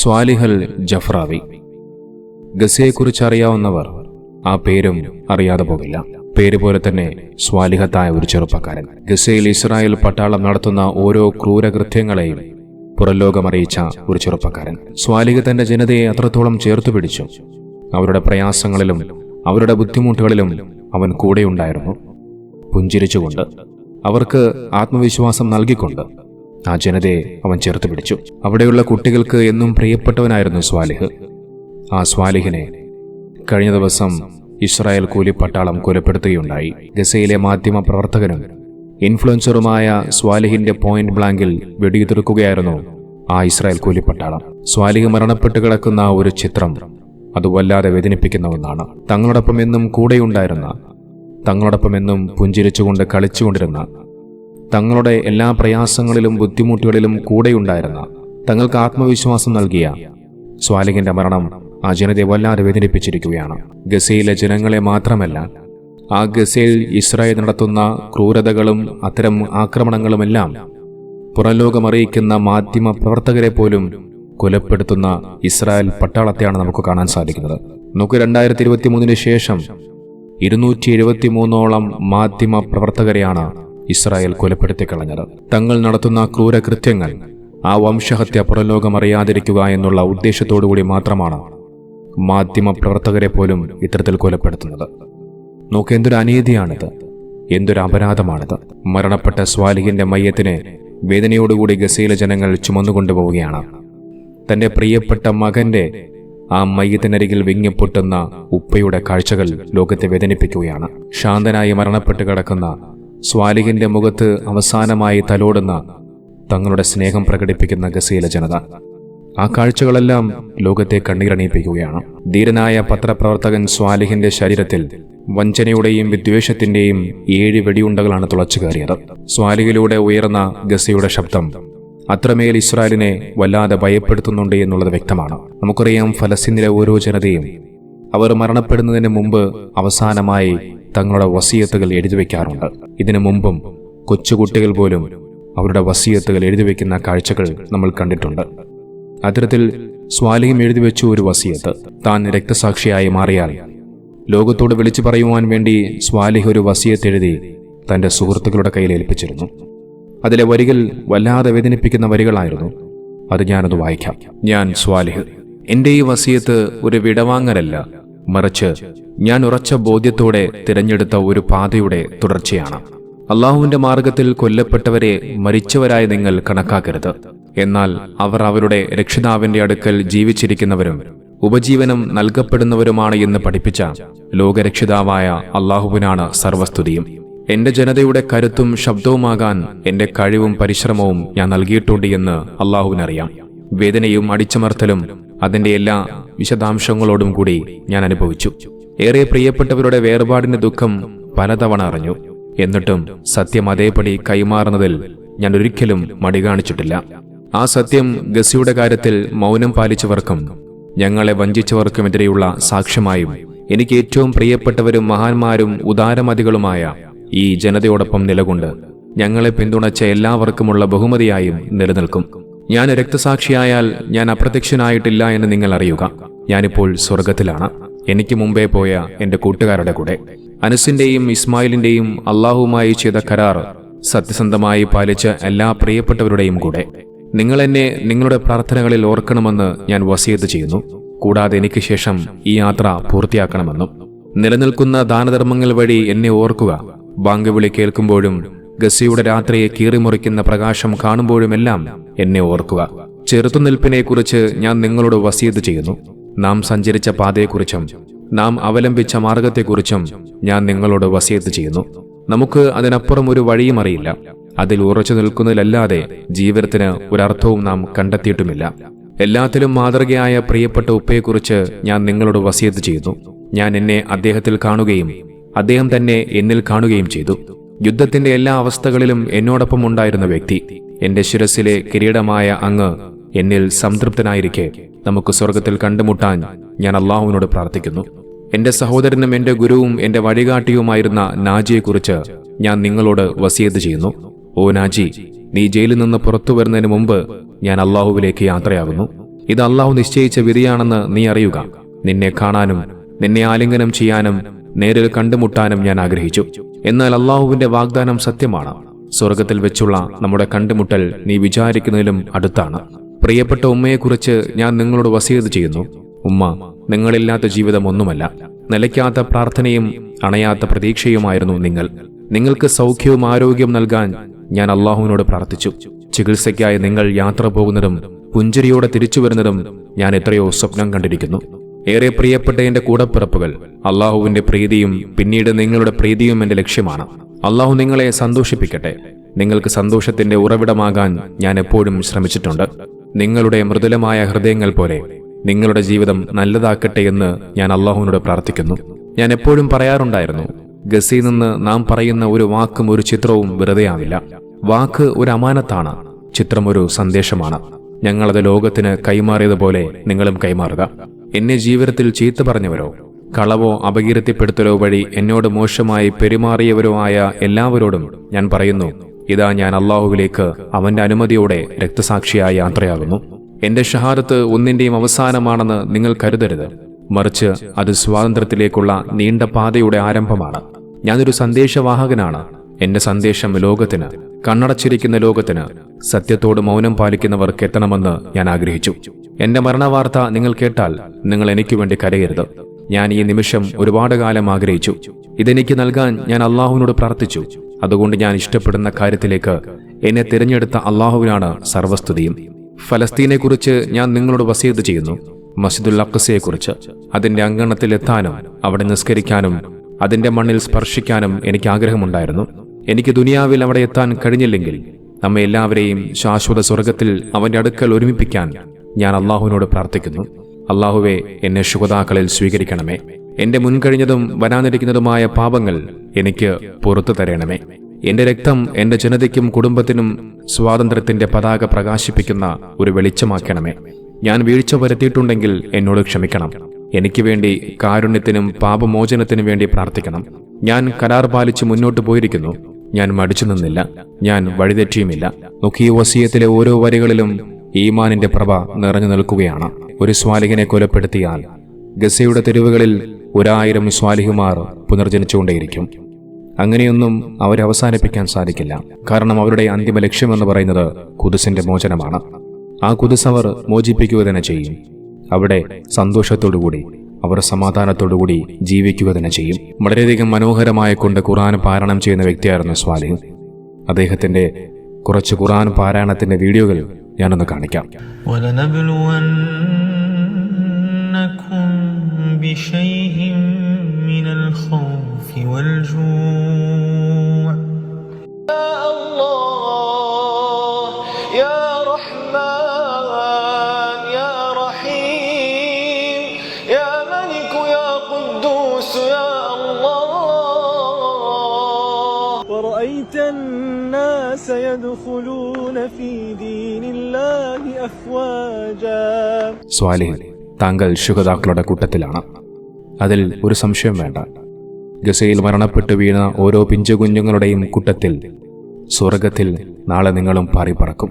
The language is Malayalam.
സ്വാലിഹൽ ജഫ്രാവി. ഗസയെക്കുറിച്ച് അറിയാവുന്നവർ ആ പേരും അറിയാതെ പോകില്ല. പേര് പോലെ തന്നെ സ്വാലിഹത്തായ ഒരു ചെറുപ്പക്കാരൻ. ഗസയിൽ ഇസ്രായേൽ പട്ടാളം നടത്തുന്ന ഓരോ ക്രൂരകൃത്യങ്ങളെയും പുറലോകം അറിയിച്ച ഒരു ചെറുപ്പക്കാരൻ. സ്വാലിഹ തന്റെ ജനതയെ അത്രത്തോളം ചേർത്തു പിടിച്ചു. അവരുടെ പ്രയാസങ്ങളിലും അവരുടെ ബുദ്ധിമുട്ടുകളിലും അവൻ കൂടെയുണ്ടായിരുന്നു. പുഞ്ചിരിച്ചുകൊണ്ട് അവർക്ക് ആത്മവിശ്വാസം നൽകിക്കൊണ്ട് ആ ജനതയെ അവൻ ചേർത്ത് പിടിച്ചു. അവിടെയുള്ള കുട്ടികൾക്ക് എന്നും പ്രിയപ്പെട്ടവനായിരുന്നു സ്വാലിഹ്. ആ സ്വാലിഹിനെ കഴിഞ്ഞ ദിവസം ഇസ്രായേൽ കൂലിപ്പട്ടാളം കൊലപ്പെടുത്തുകയുണ്ടായി. ഗസയിലെ മാധ്യമ പ്രവർത്തകനും ഇൻഫ്ലുവൻസറുമായ സ്വാലിഹിന്റെ പോയിന്റ് ബ്ലാങ്കിൽ വെടിയുതിർക്കുകയായിരുന്നു ആ ഇസ്രായേൽ കൂലിപ്പട്ടാളം. സ്വാലിഹ് മരണപ്പെട്ട് കിടക്കുന്ന ഒരു ചിത്രം അത് വല്ലാതെ വേദനിപ്പിക്കുന്ന ഒന്നാണ്. തങ്ങളോടൊപ്പം എന്നും കൂടെയുണ്ടായിരുന്ന തങ്ങളോടൊപ്പം എന്നും പുഞ്ചിരിച്ചുകൊണ്ട് കളിച്ചുകൊണ്ടിരുന്ന തങ്ങളുടെ എല്ലാ പ്രയാസങ്ങളിലും ബുദ്ധിമുട്ടുകളിലും കൂടെയുണ്ടായിരുന്ന തങ്ങൾക്ക് ആത്മവിശ്വാസം നൽകിയ സ്വാലിഹിന്റെ മരണം ആ ജനതയെ വല്ലാതെ വേദനിപ്പിച്ചിരിക്കുകയാണ്. ഗസയിലെ ജനങ്ങളെ മാത്രമല്ല ആ ഗസയിൽ ഇസ്രായേൽ നടത്തുന്ന ക്രൂരതകളും അത്തരം ആക്രമണങ്ങളുമെല്ലാം പുറംലോകം അറിയിക്കുന്ന മാധ്യമ പ്രവർത്തകരെ പോലും കൊലപ്പെടുത്തുന്ന ഇസ്രായേൽ പട്ടാളത്തെയാണ് നമുക്ക് കാണാൻ സാധിക്കുന്നത്. നമുക്ക് രണ്ടായിരത്തി ഇരുപത്തി മൂന്നിന് ശേഷം ഇരുന്നൂറ്റി എഴുപത്തി മൂന്നോളം മാധ്യമ പ്രവർത്തകരെയാണ് ഇസ്രായേൽ കൊലപ്പെടുത്തി കളഞ്ഞത്. തങ്ങൾ നടത്തുന്ന ക്രൂരകൃത്യങ്ങൾ ആ വംശഹത്യ പുറലോകമറിയാതിരിക്കുക എന്നുള്ള ഉദ്ദേശത്തോടുകൂടി മാത്രമാണ് മാധ്യമ പ്രവർത്തകരെ പോലും ഇത്തരത്തിൽ കൊലപ്പെടുത്തുന്നത്. നോക്ക് എന്തൊരു അനീതിയാണിത്. എന്തൊരു അപരാധമാണിത്. മരണപ്പെട്ട സ്വാലിഹിന്റെ മയ്യത്തിനെ വേദനയോടുകൂടി ഗസയിലെ ജനങ്ങൾ ചുമന്നുകൊണ്ടുപോവുകയാണ്. തന്റെ പ്രിയപ്പെട്ട മകന്റെ ആ മയ്യത്തിനരികിൽ വിങ്ങിപ്പൊട്ടുന്ന ഉപ്പയുടെ കാഴ്ചകൾ ലോകത്തെ വേദനിപ്പിക്കുകയാണ്. ശാന്തനായി മരണപ്പെട്ട് കിടക്കുന്ന സ്വാലിഹിന്റെ മുഖത്ത് അവസാനമായി തലോടുന്ന തങ്ങളുടെ സ്നേഹം പ്രകടിപ്പിക്കുന്ന ഗസയിലെ ജനത. ആ കാഴ്ചകളെല്ലാം ലോകത്തെ കണ്ണീരണിയിപ്പിക്കുകയാണ്. ധീരനായ പത്രപ്രവർത്തകൻ സ്വാലിഹിന്റെ ശരീരത്തിൽ വഞ്ചനയുടെയും വിദ്വേഷത്തിന്റെയും ഏഴ് വെടിയുണ്ടകളാണ് തുളച്ചു കയറിയത്. സ്വാലിഹിലൂടെ ഉയർന്ന ഗസയുടെ ശബ്ദം അത്രമേൽ ഇസ്രായേലിനെ വല്ലാതെ ഭയപ്പെടുത്തുന്നുണ്ട് എന്നുള്ളത് വ്യക്തമാണ്. നമുക്കറിയാം ഫലസ്തീനിലെ ഓരോ ജനതയും അവർ മരണപ്പെടുന്നതിന് മുമ്പ് അവസാനമായി തങ്ങളുടെ വസീയത്തുകൾ എഴുതി വയ്ക്കാറുണ്ട് ഇതിനു മുമ്പും കൊച്ചുകുട്ടികൾ പോലും അവരുടെ വസീയത്തുകൾ എഴുതി വയ്ക്കുന്ന കാഴ്ചകൾ നമ്മൾ കണ്ടിട്ടുണ്ട്. അത്തരത്തിൽ സ്വാലിയും എഴുതി വെച്ചു ഒരു വസീയത്ത് താൻ രക്തസാക്ഷിയായി മാറിയാൽ ലോകത്തോട് വിളിച്ചു പറയുവാൻ വേണ്ടി സ്വാലിഹ് ഒരു വസീയത്ത് എഴുതി തന്റെ സുഹൃത്തുക്കളുടെ കയ്യിൽ ഏൽപ്പിച്ചിരുന്നു. അതിലെ വരികൾ വല്ലാതെ വേദനിപ്പിക്കുന്ന വരികളായിരുന്നു. അത് ഞാനത് വായിക്കാം. ഞാൻ സ്വാലിഹ്. എന്റെ ഈ വസീയത്ത് ഒരു വിടവാങ്ങലല്ല. മറിച്ച് ഞാൻ ഉറച്ച ബോധ്യത്തോടെ തിരഞ്ഞെടുത്ത ഒരു പാതയുടെ തുടർച്ചയാണ്. അള്ളാഹുവിന്റെ മാർഗത്തിൽ കൊല്ലപ്പെട്ടവരെ മരിച്ചവരായി നിങ്ങൾ കണക്കാക്കരുത്. എന്നാൽ അവർ അവരുടെ രക്ഷിതാവിന്റെ അടുക്കൽ ജീവിച്ചിരിക്കുന്നവരും ഉപജീവനം നൽകപ്പെടുന്നവരുമാണ് എന്ന് പഠിപ്പിച്ച ലോകരക്ഷിതാവായ അള്ളാഹുവിനാണ് സർവസ്തുതിയും. എന്റെ ജനതയുടെ കരുത്തും ശബ്ദവുമാകാൻ എന്റെ കഴിവും പരിശ്രമവും ഞാൻ നൽകിയിട്ടുണ്ട് എന്ന് അള്ളാഹുവിനറിയാം. വേദനയും അടിച്ചമർത്തലും അതിന്റെ എല്ലാ വിശദാംശങ്ങളോടും കൂടി ഞാൻ അനുഭവിച്ചു. ഏറെ പ്രിയപ്പെട്ടവരുടെ വേർപാടിന്റെ ദുഃഖം പലതവണ അറിഞ്ഞു. എന്നിട്ടും സത്യം അതേപടി കൈമാറുന്നതിൽ ഞാൻ ഒരിക്കലും മടി കാണിച്ചിട്ടില്ല. ആ സത്യം ഗസിയുടെ കാര്യത്തിൽ മൗനം പാലിച്ചവർക്കും ഞങ്ങളെ വഞ്ചിച്ചവർക്കുമെതിരെയുള്ള സാക്ഷ്യമായും എനിക്ക് ഏറ്റവും പ്രിയപ്പെട്ടവരും മഹാന്മാരും ഉദാരമതികളുമായ ഈ ജനതയോടൊപ്പം നിലകൊണ്ട് ഞങ്ങളെ പിന്തുണച്ച എല്ലാവർക്കുമുള്ള ബഹുമതിയായും നിലനിൽക്കും. ഞാൻ രക്തസാക്ഷിയായാൽ ഞാൻ അപ്രത്യക്ഷനായിട്ടില്ല എന്ന് നിങ്ങൾ അറിയുക. ഞാനിപ്പോൾ സ്വർഗത്തിലാണ് എനിക്ക് മുമ്പേ പോയ എന്റെ കൂട്ടുകാരുടെ കൂടെ. അനസിന്റെയും ഇസ്മായിലിന്റെയും അള്ളാഹുവുമായി ചെയ്ത കരാർ സത്യസന്ധമായി പാലിച്ച എല്ലാ പ്രിയപ്പെട്ടവരുടെയും കൂടെ. നിങ്ങൾ എന്നെ നിങ്ങളുടെ പ്രാർത്ഥനകളിൽ ഓർക്കണമെന്ന് ഞാൻ വസിയത്ത് ചെയ്യുന്നു. കൂടാതെ എനിക്ക് ശേഷം ഈ യാത്ര പൂർത്തിയാക്കണമെന്നും. നിലനിൽക്കുന്ന ദാനധർമ്മങ്ങൾ വഴി എന്നെ ഓർക്കുക. ബാങ്ക് വിളി കേൾക്കുമ്പോഴും ഗസിയുടെ രാത്രിയെ കീറിമുറിക്കുന്ന പ്രകാശം കാണുമ്പോഴുമെല്ലാം എന്നെ ഓർക്കുക. ചെറുത്തുനിൽപ്പിനെക്കുറിച്ച് ഞാൻ നിങ്ങളോട് വസീത് ചെയ്യുന്നു. നാം സഞ്ചരിച്ച പാതയെക്കുറിച്ചും നാം അവലംബിച്ച മാർഗത്തെക്കുറിച്ചും ഞാൻ നിങ്ങളോട് വസീത് ചെയ്യുന്നു. നമുക്ക് അതിനപ്പുറം ഒരു വഴിയും അറിയില്ല. അതിൽ ഉറച്ചു നിൽക്കുന്നതിലല്ലാതെ ജീവിതത്തിന് ഒരർത്ഥവും നാം കണ്ടെത്തിയിട്ടുമില്ല. എല്ലാത്തിലും മാതൃകയായ പ്രിയപ്പെട്ട ഉപ്പയെക്കുറിച്ച് ഞാൻ നിങ്ങളോട് വസീത് ചെയ്യുന്നു. ഞാൻ എന്നെ അദ്ദേഹത്തിൽ കാണുകയും അദ്ദേഹം തന്നെ എന്നിൽ കാണുകയും ചെയ്തു. യുദ്ധത്തിന്റെ എല്ലാ അവസ്ഥകളിലും എന്നോടൊപ്പം ഉണ്ടായിരുന്ന വ്യക്തി. എന്റെ ശിരസിലെ കിരീടമായ അങ്ങ് എന്നിൽ സംതൃപ്തനായിരിക്കെ. നമുക്ക് സ്വർഗത്തിൽ കണ്ടുമുട്ടാൻ ഞാൻ അള്ളാഹുവിനോട് പ്രാർത്ഥിക്കുന്നു. എന്റെ സഹോദരനും എന്റെ ഗുരുവും എന്റെ വഴികാട്ടിയുമായിരുന്ന നാജിയെക്കുറിച്ച് ഞാൻ നിങ്ങളോട് വസിയത്ത് ചെയ്യുന്നു. ഓ നാജി നീ ജയിലിൽ നിന്ന് പുറത്തു വരുന്നതിന് മുമ്പ് ഞാൻ അള്ളാഹുവിലേക്ക് യാത്രയാകുന്നു. ഇത് അള്ളാഹു നിശ്ചയിച്ച വിധിയാണെന്ന് നീ അറിയുക. നിന്നെ കാണാനും നിന്നെ ആലിംഗനം ചെയ്യാനും നേരിൽ കണ്ടുമുട്ടാനും ഞാൻ ആഗ്രഹിച്ചു. എന്നാൽ അള്ളാഹുവിന്റെ വാഗ്ദാനം സത്യമാണ്. സ്വർഗത്തിൽ വെച്ചുള്ള നമ്മുടെ കണ്ടുമുട്ടൽ നീ വിചാരിക്കുന്നതിലും അടുത്താണ്. പ്രിയപ്പെട്ട ഉമ്മയെക്കുറിച്ച് ഞാൻ നിങ്ങളോട് വസീത് ചെയ്യുന്നു. ഉമ്മ നിങ്ങളില്ലാത്ത ജീവിതം ഒന്നുമല്ല. നിലയ്ക്കാത്ത പ്രാർത്ഥനയും അണയാത്ത പ്രതീക്ഷയുമായിരുന്നു നിങ്ങൾ. നിങ്ങൾക്ക് സൗഖ്യവും ആരോഗ്യവും നൽകാൻ ഞാൻ അള്ളാഹുവിനോട് പ്രാർത്ഥിച്ചു. ചികിത്സയ്ക്കായി നിങ്ങൾ യാത്ര പോകുന്നതും പുഞ്ചിരിയോടെ തിരിച്ചു വരുന്നതും ഞാൻ എത്രയോ സ്വപ്നം കണ്ടിരിക്കുന്നു. ഏറെ പ്രിയപ്പെട്ട എന്റെ കൂടപ്പിറപ്പുകൾ അള്ളാഹുവിന്റെ പ്രീതിയും പിന്നീട് നിങ്ങളുടെ പ്രീതിയും എന്റെ ലക്ഷ്യമാണ്. അള്ളാഹു നിങ്ങളെ സന്തോഷിപ്പിക്കട്ടെ. നിങ്ങൾക്ക് സന്തോഷത്തിന്റെ ഉറവിടമാകാൻ ഞാൻ എപ്പോഴും ശ്രമിച്ചിട്ടുണ്ട്. നിങ്ങളുടെ മൃദുലമായ ഹൃദയങ്ങൾ പോലെ നിങ്ങളുടെ ജീവിതം നല്ലതാക്കട്ടെ എന്ന് ഞാൻ അള്ളാഹുവിനോട് പ്രാർത്ഥിക്കുന്നു. ഞാൻ എപ്പോഴും പറയാറുണ്ടായിരുന്നു ഗസി നിന്ന് നാം പറയുന്ന ഒരു വാക്കും ഒരു ചിത്രവും വെറുതെയാവില്ല വാക്ക് ഒരു അമാനത്താണ് ചിത്രം ഒരു സന്ദേശമാണ്. ഞങ്ങളത് ലോകത്തിന് കൈമാറിയതുപോലെ നിങ്ങളും കൈമാറുക. എന്നെ ജീവിതത്തിൽ ചീത്ത പറഞ്ഞവരോ? കളവോ അപകീർത്തിപ്പെടുത്തലോ വഴി എന്നോട് മോശമായി പെരുമാറിയവരോ ആയ എല്ലാവരോടും ഞാൻ പറയുന്നു ഇതാ ഞാൻ അള്ളാഹുവിലേക്ക് അവന്റെ അനുമതിയോടെ രക്തസാക്ഷിയായ യാത്രയാകുന്നു എന്റെ ഷഹാദത്ത് ഒന്നിന്റെയും അവസാനമാണെന്ന് നിങ്ങൾ കരുതരുത്. മറിച്ച് അത് സ്വാതന്ത്ര്യത്തിലേക്കുള്ള നീണ്ട പാതയുടെ ആരംഭമാണ്. ഞാനൊരു സന്ദേശവാഹകനാണ്. എന്റെ സന്ദേശം ലോകത്തിന് കണ്ണടച്ചിരിക്കുന്ന ലോകത്തിന് സത്യത്തോട് മൗനം പാലിക്കുന്നവർക്ക് എത്തണമെന്ന് ഞാൻ ആഗ്രഹിച്ചു. എന്റെ മരണവാർത്ത നിങ്ങൾ കേട്ടാൽ നിങ്ങൾ എനിക്ക് വേണ്ടി കരയരുത്. ഞാൻ ഈ നിമിഷം ഒരുപാട് കാലം ആഗ്രഹിച്ചു. ഇതെനിക്ക് നൽകാൻ ഞാൻ അള്ളാഹുവിനോട് പ്രാർത്ഥിച്ചു. അതുകൊണ്ട് ഞാൻ ഇഷ്ടപ്പെടുന്ന കാര്യത്തിലേക്ക് എന്നെ തിരഞ്ഞെടുത്ത അള്ളാഹുവിനാണ് സർവസ്തുതിയും. ഫലസ്തീനെക്കുറിച്ച് ഞാൻ നിങ്ങളോട് വസീത് ചെയ്യുന്നു. മസ്ജിദുൽ അക്കസയെക്കുറിച്ച് അതിന്റെ അങ്കണത്തിൽ എത്താനും അവിടെ നിസ്കരിക്കാനും അതിന്റെ മണ്ണിൽ സ്പർശിക്കാനും എനിക്ക് ആഗ്രഹമുണ്ടായിരുന്നു. എനിക്ക് ദുനിയാവിൽ അവിടെ എത്താൻ കഴിഞ്ഞില്ലെങ്കിൽ നമ്മെ എല്ലാവരെയും ശാശ്വത സ്വർഗത്തിൽ അവന്റെ അടുക്കൽ ഒരുമിപ്പിക്കാൻ ഞാൻ അള്ളാഹുവിനോട് പ്രാർത്ഥിക്കുന്നു. അള്ളാഹുവെ എന്നെ ശുഭതാക്കളിൽ സ്വീകരിക്കണമേ. എന്റെ മുൻകഴിഞ്ഞതും വരാനിരിക്കുന്നതുമായ പാപങ്ങൾ എനിക്ക് പുറത്തു തരണമേ. എന്റെ രക്തം എന്റെ ജനതയ്ക്കും കുടുംബത്തിനും സ്വാതന്ത്ര്യത്തിന്റെ പതാക പ്രകാശിപ്പിക്കുന്ന ഒരു വെളിച്ചമാക്കണമേ. ഞാൻ വീഴ്ച വരുത്തിയിട്ടുണ്ടെങ്കിൽ എന്നോട് ക്ഷമിക്കണം. എനിക്ക് വേണ്ടി കാരുണ്യത്തിനും പാപമോചനത്തിനും വേണ്ടി പ്രാർത്ഥിക്കണം. ഞാൻ കരാർ പാലിച്ച് മുന്നോട്ട് പോയിരിക്കുന്നു. ഞാൻ മടിച്ചു നിന്നില്ല. ഞാൻ വഴിതെറ്റിയുമില്ല. നോക്കി വസീയത്തിലെ ഓരോ വരികളിലും ഈമാനിന്റെ പ്രഭ നിറഞ്ഞു നിൽക്കുകയാണ്. ഒരു സ്വാലിഹിനെ കൊലപ്പെടുത്തിയാൽ ഗസയുടെ തെരുവുകളിൽ ഒരായിരം സ്വാലിഹുമാർ പുനർജനിച്ചുകൊണ്ടേയിരിക്കും. അങ്ങനെയൊന്നും അവരവസാനിപ്പിക്കാൻ സാധിക്കില്ല. കാരണം അവരുടെ അന്തിമ ലക്ഷ്യമെന്ന് പറയുന്നത് കുതിസിന്റെ മോചനമാണ്. ആ കുതിസ് അവർ മോചിപ്പിക്കുക തന്നെ ചെയ്യും. അവിടെ സന്തോഷത്തോടുകൂടി അവർ സമാധാനത്തോടുകൂടി ജീവിക്കുക തന്നെ ചെയ്യും വളരെയധികം മനോഹരമായ കൊണ്ട് ഖുറാൻ പാരായണം ചെയ്യുന്ന വ്യക്തിയായിരുന്നു സ്വാലിഹ് അദ്ദേഹത്തിന്റെ കുറച്ച് ഖുറാൻ പാരായണത്തിന്റെ വീഡിയോകൾ ഞാനൊന്ന് കാണിക്കാം ولنبلونكم بشيء من الخوف والجوع സ്വാലിഹിൻ താങ്കൾ ശുഹതാക്കളുടെ കൂട്ടത്തിലാണ്. അതിൽ ഒരു സംശയം വേണ്ട. ഗസയിൽ മരണപ്പെട്ടു വീണ ഓരോ പിഞ്ചുകുഞ്ഞുങ്ങളുടെയും കൂട്ടത്തിൽ സ്വർഗത്തിൽ നാളെ നിങ്ങളും പാറിപ്പറക്കും.